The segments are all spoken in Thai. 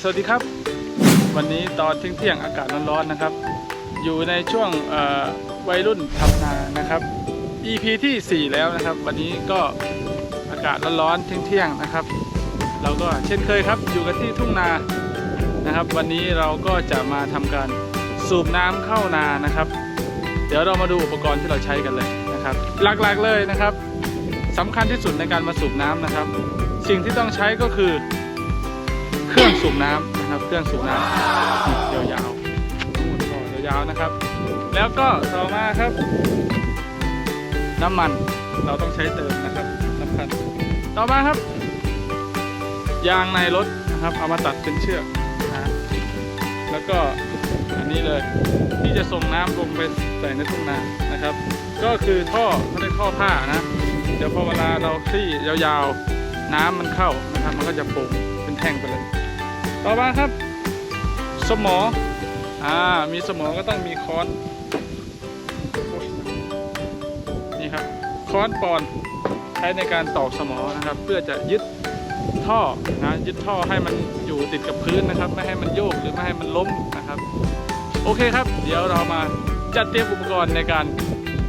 สวัสดีครับ วันนี้ตอนเที่ยงๆอากาศร้อนๆนะครับ อยู่ในช่วงวัยรุ่นทำนานะครับ EP ที่ 4 แล้วนะครับ วันนี้ก็อากาศร้อนๆเที่ยงๆนะครับ เราก็เช่นเคยครับ อยู่กันที่ทุ่งนานะครับ วันนี้เราก็จะมาทำการสูบน้ำเข้านานะครับ เดี๋ยวเรามาดูอุปกรณ์ที่เราใช้กันเลยนะครับ หลักๆเลยนะครับสำคัญที่สุดในการมาสูบน้ำนะครับ สิ่งที่ต้องใช้ก็คือ รื่องสูบน้ำนะครับ เครื่องสูบน้ำยาวๆนู่ต่อยาวๆนะครับ แล้วก็ต่อมาครับ น้ำมันเราต้องใช้เติมนะครับสำคัญต่อมาครับ ยางในรถนะครับ เอามาตัดเป็นเชือกนะแล้วก็อันนี้เลยที่จะส่งน้ำลงไปใส่ในทุ่งนานะครับ ก็คือท่อไม่ได้ท่อผ้านะเดี๋ยวพอเวลาเราคลี่ยาวๆ น้ำมันเข้านะครับมันก็จะโป่งเป็นแท่งไปเลย ต่อมาครับ สมออ่ามีสมอก็ต้องมีค้อนนี่ครับค้อนปอนใช้ในการตอกสมอนะครับ เพื่อจะยึดท่อนะยึดท่อให้มันอยู่ติดกับพื้นนะครับ ไม่ให้มันโยกหรือไม่ให้มันล้มนะครับ โอเคครับ เดี๋ยวเรามาจัดเตรียมอุปกรณ์ในการ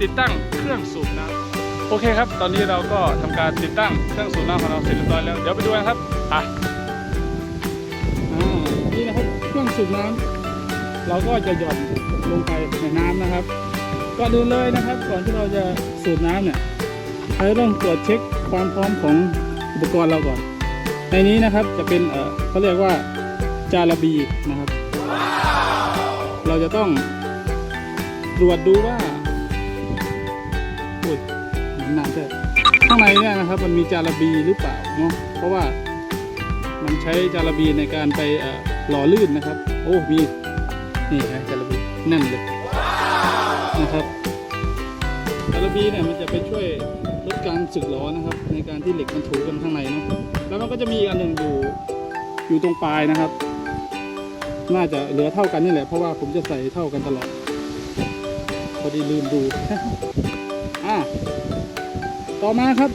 ติดตั้งเครื่องสูบน้ำโอเคครับ ตอนนี้เราก็ทำการติดตั้งเครื่องสูบน้ำของเราเสร็จเรียบร้อยแล้วเดี๋ยวไปดูกันครับไป สูบน้ำเราก็จะหย่อนลงไปในน้ำนะครับก่อนอื่นเลยนะครับ ก่อนที่เราจะสูบน้ำเนี่ยเราต้องตรวจเช็คความพร้อมของอุปกรณ์เราก่อน ในนี้นะครับจะเป็นเออเขาเรียกว่าจาระบีนะครับ เราจะต้องตรวจดูว่าอุ้ยนานๆใช่ข้างในเนี่ยนะครับ มันมีจาระบีหรือเปล่าเนาะเพราะว่ามันใช้จาระบีในการไปเอ่อ หล่อลื่นนะครับ โอ้ มี นี่ฮะจาระบีแน่นเลยนะครับจาระบีเนี่ยมันจะไปช่วยลดการสึกหรอนะครับ ในการที่เหล็กมันถูกันข้างในเนาะแล้วมันก็จะมีอีกอันหนึ่งอยู่อยู่ตรงปลายนะครับ น่าจะเหลือเท่ากันนี่แหละเพราะว่าผมจะใส่เท่ากันตลอด พอดีลืมดูอะต่อมาครับ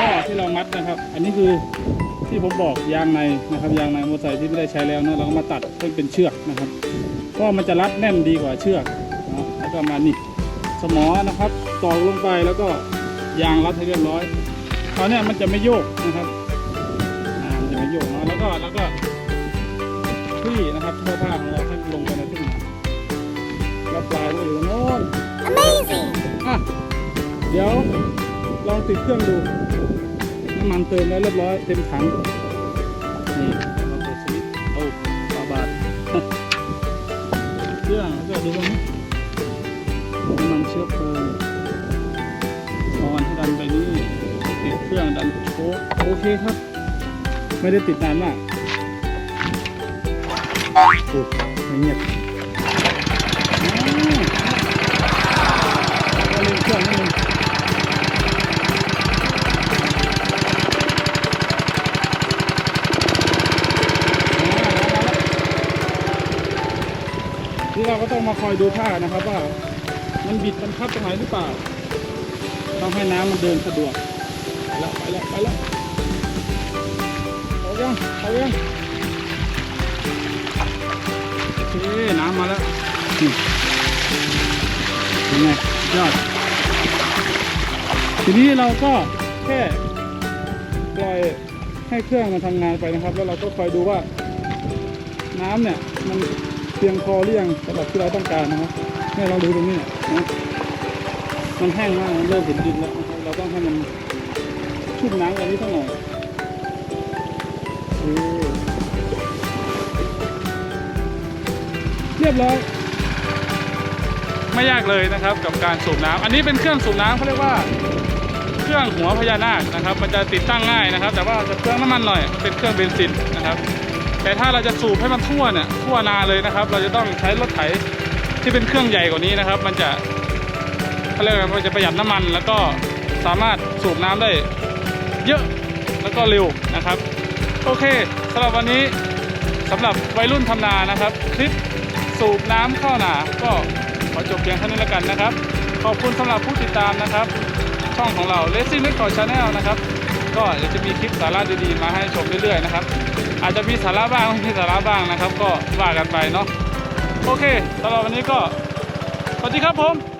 ข้อที่เรามัดนะครับ อันนี้คือ ที่ผมบอกยางในนะครับยางในมอเตอร์ไซค์ที่ไม่ได้ใช้แล้วนะเราก็มาตัดให้เป็นเชือกนะครับเพราะมันจะรัดแน่นดีกว่าเชือกเนาะแล้วก็มานี่สมอนะครับตอกลงไปแล้วก็ยางรัดให้เรียบร้อยคราวเนี้ยมันจะไม่โยกนะครับอ่ามันจะไม่โยกเนาะแล้วก็แล้วก็ที่นะครับเสื้อผ้าของเราให้ลงไปในทุ่งนาแล้วปลายก็อยู่โน่น Amazing! อะเดี๋ยวลองติดเครื่องดู น้ำมันเติมแล้วเรียบร้อยเต็มถังนี่เราเปิดสวิตช์โอ้บาบาทเครื่องแล้วก็ดูตรงนี้น้ำมันเชื้อเพลิงออนให้ดันไปนี่ติดเครื่องดันโชคโอเคครับ ไม่ได้ติดนานมากโอ้ไม่เงียบอืมก็เล่นเครื่องนิดนึงนี่ เราก็ต้องมาคอยดูท่านะครับว่ามันบิดมันพับตรงไหนหรือเปล่า ต้องให้น้ำมันเดินสะดวก ไปแล้วไปแล้วไปแล้วเอายังเอายังโอเคน้ำมาแล้วเป็นไงยอดทีนี้เราก็แค่ปล่อยให้เครื่องมันทำงานไปนะครับ แล้วเราก็คอยดูว่าน้ำเนี่ยมัน เพียงพอหรือยังสำหรับที่เราต้องการนะครับเนี่ยเราดูตรงนี้นะมันแห้งมากมันเริ่มเห็นดินแล้วเราต้องให้มันชุ่มน้ำกว่านี้สักหน่อยเออเรียบร้อยไม่ยากเลยนะครับกับการสูบน้ำอันนี้เป็นเครื่องสูบน้ำเขาเรียกว่า เครื่องหัวพญานาคนะครับ มันจะติดตั้งง่ายนะครับ แต่ว่าจะเครื่องน้ำมันหน่อยเป็นเครื่องเบนซินนะครับ แต่ถ้าเราจะสูบให้มันทั่วเนี่ยทั่วนาเลยนะครับ เราจะต้องใช้รถไถที่เป็นเครื่องใหญ่กว่านี้นะครับ มันจะเขาเรียกว่ามันจะประหยัดน้ำมัน แล้วก็สามารถสูบน้ำได้เยอะแล้วก็เร็วนะครับ โอเคสำหรับวันนี้สำหรับวัยรุ่นทำนานะครับ คลิปสูบน้ำเข้าหนาก็ขอจบเพียงเท่านี้แล้วกันนะครับ ขอบคุณสำหรับผู้ติดตามนะครับ ช่องของเรา Racing Record Channel นะครับ ก็เดี๋ยวจะมีคลิปสาระดีๆมาให้ชมเรื่อยๆนะครับ อาจจะมีสาระบ้างไม่มีสาระบ้างนะครับ ก็ว่ากันไปเนาะโอเคสำหรับวันนี้ก็สวัสดีครับผม